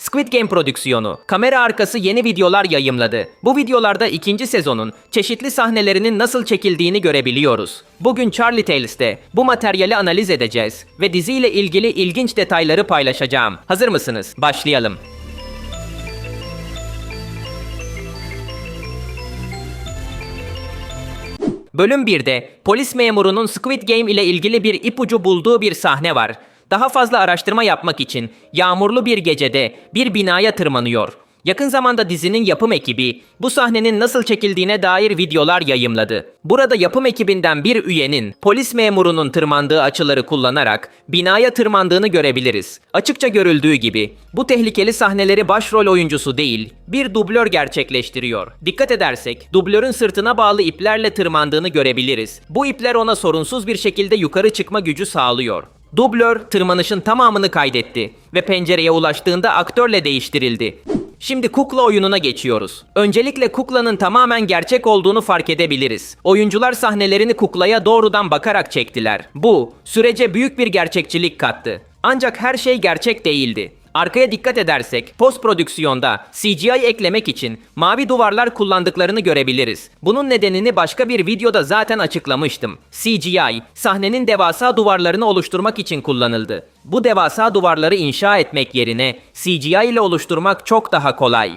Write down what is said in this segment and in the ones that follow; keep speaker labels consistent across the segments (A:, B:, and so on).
A: Squid Game prodüksiyonu, kamera arkası yeni videolar yayımladı. Bu videolarda ikinci sezonun çeşitli sahnelerinin nasıl çekildiğini görebiliyoruz. Bugün Charlie Tales'te bu materyali analiz edeceğiz ve diziyle ilgili ilginç detayları paylaşacağım. Hazır mısınız? Başlayalım. Bölüm 1'de polis memurunun Squid Game ile ilgili bir ipucu bulduğu bir sahne var. Daha fazla araştırma yapmak için yağmurlu bir gecede bir binaya tırmanıyor. Yakın zamanda dizinin yapım ekibi bu sahnenin nasıl çekildiğine dair videolar yayımladı. Burada yapım ekibinden bir üyenin polis memurunun tırmandığı açıları kullanarak binaya tırmandığını görebiliriz. Açıkça görüldüğü gibi bu tehlikeli sahneleri başrol oyuncusu değil, bir dublör gerçekleştiriyor. Dikkat edersek dublörün sırtına bağlı iplerle tırmandığını görebiliriz. Bu ipler ona sorunsuz bir şekilde yukarı çıkma gücü sağlıyor. Dublör tırmanışın tamamını kaydetti ve pencereye ulaştığında aktörle değiştirildi. Şimdi kukla oyununa geçiyoruz. Öncelikle kuklanın tamamen gerçek olduğunu fark edebiliriz. Oyuncular sahnelerini kuklaya doğrudan bakarak çektiler. Bu, sürece büyük bir gerçekçilik kattı. Ancak her şey gerçek değildi. Arkaya dikkat edersek post prodüksiyonda CGI eklemek için mavi duvarlar kullandıklarını görebiliriz. Bunun nedenini başka bir videoda zaten açıklamıştım. CGI sahnenin devasa duvarlarını oluşturmak için kullanıldı. Bu devasa duvarları inşa etmek yerine CGI ile oluşturmak çok daha kolay.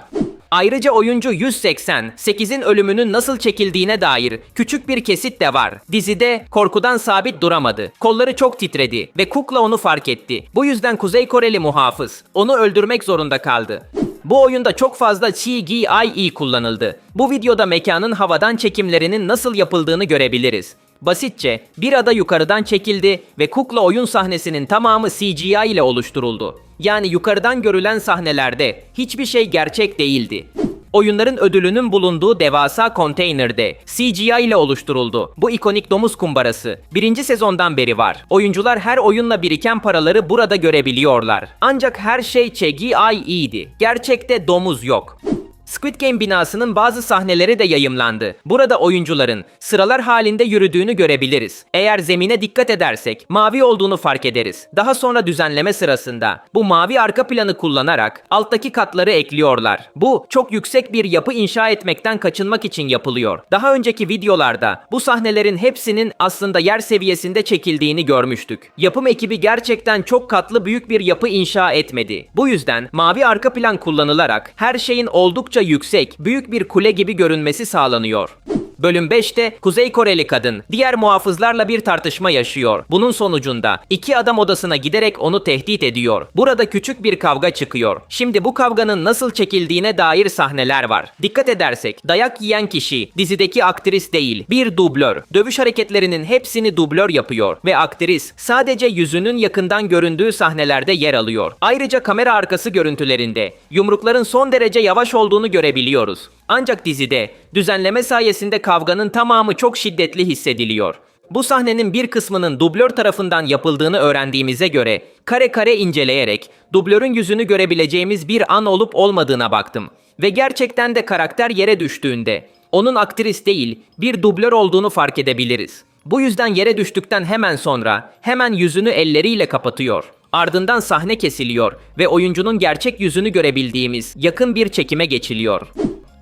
A: Ayrıca oyuncu 180, 8'in ölümünün nasıl çekildiğine dair küçük bir kesit de var. Dizide korkudan sabit duramadı. Kolları çok titredi ve kukla onu fark etti. Bu yüzden Kuzey Koreli muhafız onu öldürmek zorunda kaldı. Bu oyunda çok fazla CGI kullanıldı. Bu videoda mekanın havadan çekimlerinin nasıl yapıldığını görebiliriz. Basitçe bir ada yukarıdan çekildi ve kukla oyun sahnesinin tamamı CGI ile oluşturuldu. Yani yukarıdan görülen sahnelerde hiçbir şey gerçek değildi. Oyunların ödülünün bulunduğu devasa konteynerde CGI ile oluşturuldu. Bu ikonik domuz kumbarası birinci sezondan beri var. Oyuncular her oyunla biriken paraları burada görebiliyorlar. Ancak her şey CGI'ydi. Gerçekte domuz yok. Squid Game binasının bazı sahneleri de yayımlandı. Burada oyuncuların sıralar halinde yürüdüğünü görebiliriz. Eğer zemine dikkat edersek mavi olduğunu fark ederiz. Daha sonra düzenleme sırasında bu mavi arka planı kullanarak alttaki katları ekliyorlar. Bu çok yüksek bir yapı inşa etmekten kaçınmak için yapılıyor. Daha önceki videolarda bu sahnelerin hepsinin aslında yer seviyesinde çekildiğini görmüştük. Yapım ekibi gerçekten çok katlı büyük bir yapı inşa etmedi. Bu yüzden mavi arka plan kullanılarak her şeyin oldukça yüksek, büyük bir kule gibi görünmesi sağlanıyor. Bölüm 5'te Kuzey Koreli kadın diğer muhafızlarla bir tartışma yaşıyor. Bunun sonucunda iki adam odasına giderek onu tehdit ediyor. Burada küçük bir kavga çıkıyor. Şimdi bu kavganın nasıl çekildiğine dair sahneler var. Dikkat edersek dayak yiyen kişi dizideki aktris değil, bir dublör. Dövüş hareketlerinin hepsini dublör yapıyor ve aktris sadece yüzünün yakından göründüğü sahnelerde yer alıyor. Ayrıca kamera arkası görüntülerinde yumrukların son derece yavaş olduğunu görebiliyoruz. Ancak dizide düzenleme sayesinde kavganın tamamı çok şiddetli hissediliyor. Bu sahnenin bir kısmının dublör tarafından yapıldığını öğrendiğimize göre kare kare inceleyerek dublörün yüzünü görebileceğimiz bir an olup olmadığına baktım. Ve gerçekten de karakter yere düştüğünde onun aktris değil bir dublör olduğunu fark edebiliriz. Bu yüzden yere düştükten hemen sonra hemen yüzünü elleriyle kapatıyor. Ardından sahne kesiliyor ve oyuncunun gerçek yüzünü görebildiğimiz yakın bir çekime geçiliyor.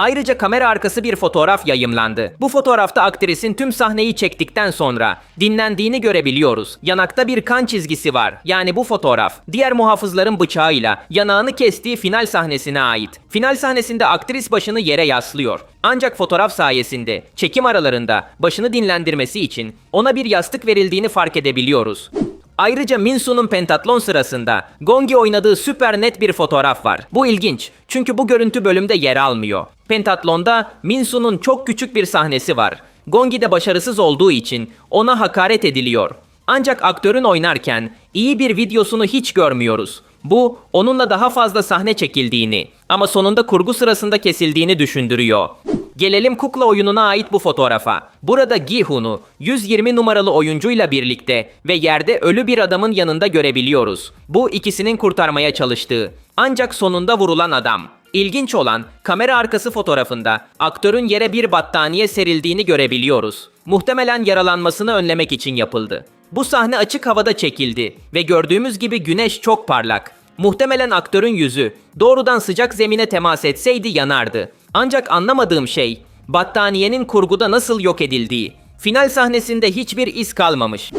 A: Ayrıca kamera arkası bir fotoğraf yayımlandı. Bu fotoğrafta aktrisin tüm sahneyi çektikten sonra dinlendiğini görebiliyoruz. Yanakta bir kan çizgisi var. Yani bu fotoğraf diğer muhafızların bıçağıyla yanağını kestiği final sahnesine ait. Final sahnesinde aktris başını yere yaslıyor. Ancak fotoğraf sayesinde çekim aralarında başını dinlendirmesi için ona bir yastık verildiğini fark edebiliyoruz. Ayrıca Minsu'nun pentatlon sırasında Gongi oynadığı süper net bir fotoğraf var. Bu ilginç çünkü bu görüntü bölümde yer almıyor. Pentatlon'da Minsu'nun çok küçük bir sahnesi var. Gongi de başarısız olduğu için ona hakaret ediliyor. Ancak aktörün oynarken iyi bir videosunu hiç görmüyoruz. Bu onunla daha fazla sahne çekildiğini ama sonunda kurgu sırasında kesildiğini düşündürüyor. Gelelim kukla oyununa ait bu fotoğrafa. Burada Gihun'u 120 numaralı oyuncuyla birlikte ve yerde ölü bir adamın yanında görebiliyoruz. Bu ikisinin kurtarmaya çalıştığı. Ancak sonunda vurulan adam. İlginç olan kamera arkası fotoğrafında aktörün yere bir battaniye serildiğini görebiliyoruz. Muhtemelen yaralanmasını önlemek için yapıldı. Bu sahne açık havada çekildi ve gördüğümüz gibi güneş çok parlak. Muhtemelen aktörün yüzü doğrudan sıcak zemine temas etseydi yanardı. Ancak anlamadığım şey battaniyenin kurguda nasıl yok edildiği. Final sahnesinde hiçbir iz kalmamış.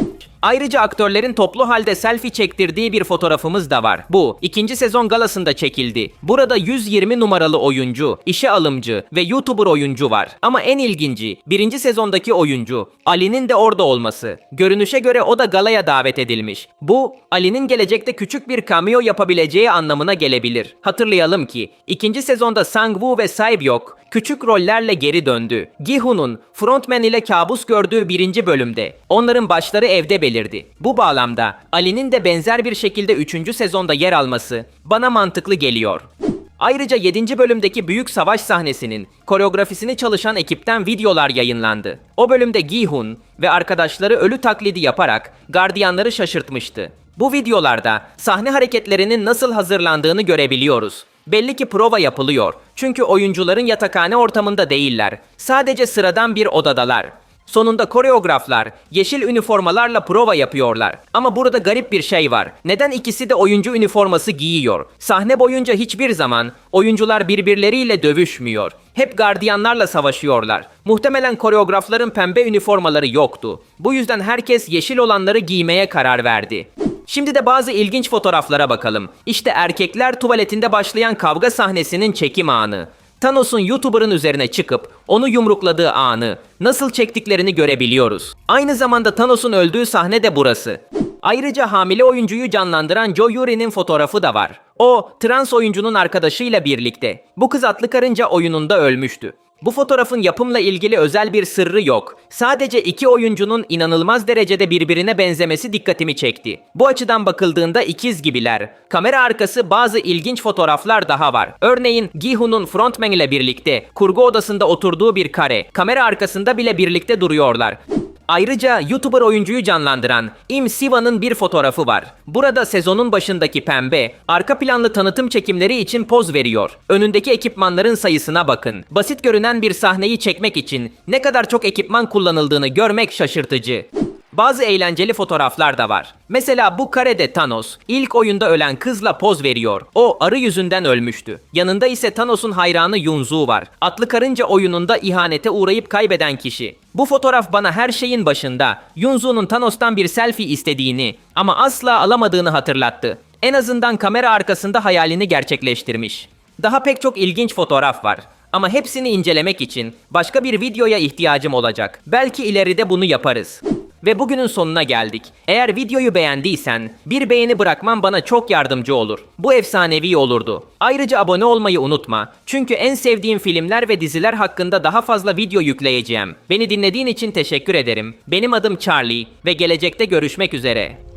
A: Ayrıca aktörlerin toplu halde selfie çektirdiği bir fotoğrafımız da var. Bu ikinci sezon galasında çekildi. Burada 120 numaralı oyuncu, işe alımcı ve YouTuber oyuncu var. Ama en ilginci birinci sezondaki oyuncu Ali'nin de orada olması. Görünüşe göre o da galaya davet edilmiş. Bu Ali'nin gelecekte küçük bir cameo yapabileceği anlamına gelebilir. Hatırlayalım ki ikinci sezonda Sang-woo ve Saebyok küçük rollerle geri döndü. Gi-hun'un frontman ile kabus gördüğü birinci bölümde onların başları evde belirdi. Bu bağlamda Ali'nin de benzer bir şekilde 3. sezonda yer alması bana mantıklı geliyor. Ayrıca 7. bölümdeki büyük savaş sahnesinin koreografisini çalışan ekipten videolar yayınlandı. O bölümde Gi-hun ve arkadaşları ölü taklidi yaparak gardiyanları şaşırtmıştı. Bu videolarda sahne hareketlerinin nasıl hazırlandığını görebiliyoruz. Belli ki prova yapılıyor. Çünkü oyuncuların yatakhane ortamında değiller. Sadece sıradan bir odadalar. Sonunda koreograflar yeşil üniformalarla prova yapıyorlar. Ama burada garip bir şey var. Neden ikisi de oyuncu üniforması giyiyor? Sahne boyunca hiçbir zaman oyuncular birbirleriyle dövüşmüyor. Hep gardiyanlarla savaşıyorlar. Muhtemelen koreografların pembe üniformaları yoktu. Bu yüzden herkes yeşil olanları giymeye karar verdi. Şimdi de bazı ilginç fotoğraflara bakalım. İşte erkekler tuvaletinde başlayan kavga sahnesinin çekim anı. Thanos'un YouTuber'ın üzerine çıkıp onu yumrukladığı anı nasıl çektiklerini görebiliyoruz. Aynı zamanda Thanos'un öldüğü sahne de burası. Ayrıca hamile oyuncuyu canlandıran Joe Yuri'nin fotoğrafı da var. O, trans oyuncunun arkadaşıyla birlikte. Bu kız atlı karınca oyununda ölmüştü. Bu fotoğrafın yapımla ilgili özel bir sırrı yok. Sadece iki oyuncunun inanılmaz derecede birbirine benzemesi dikkatimi çekti. Bu açıdan bakıldığında ikiz gibiler. Kamera arkası bazı ilginç fotoğraflar daha var. Örneğin Gi-hun'un frontman ile birlikte kurgu odasında oturduğu bir kare. Kamera arkasında bile birlikte duruyorlar. Ayrıca YouTuber oyuncuyu canlandıran Im Siva'nın bir fotoğrafı var. Burada sezonun başındaki pembe, arka planlı tanıtım çekimleri için poz veriyor. Önündeki ekipmanların sayısına bakın. Basit görünen bir sahneyi çekmek için ne kadar çok ekipman kullanıldığını görmek şaşırtıcı. Bazı eğlenceli fotoğraflar da var. Mesela bu karede Thanos ilk oyunda ölen kızla poz veriyor. O arı yüzünden ölmüştü. Yanında ise Thanos'un hayranı Yunzu var. Atlı karınca oyununda ihanete uğrayıp kaybeden kişi. Bu fotoğraf bana her şeyin başında Yunzu'nun Thanos'tan bir selfie istediğini ama asla alamadığını hatırlattı. En azından kamera arkasında hayalini gerçekleştirmiş. Daha pek çok ilginç fotoğraf var. Ama hepsini incelemek için başka bir videoya ihtiyacım olacak. Belki ileride bunu yaparız. Ve bugünün sonuna geldik. Eğer videoyu beğendiysen bir beğeni bırakman bana çok yardımcı olur. Bu efsanevi olurdu. Ayrıca abone olmayı unutma. Çünkü en sevdiğim filmler ve diziler hakkında daha fazla video yükleyeceğim. Beni dinlediğin için teşekkür ederim. Benim adım Charlie ve gelecekte görüşmek üzere.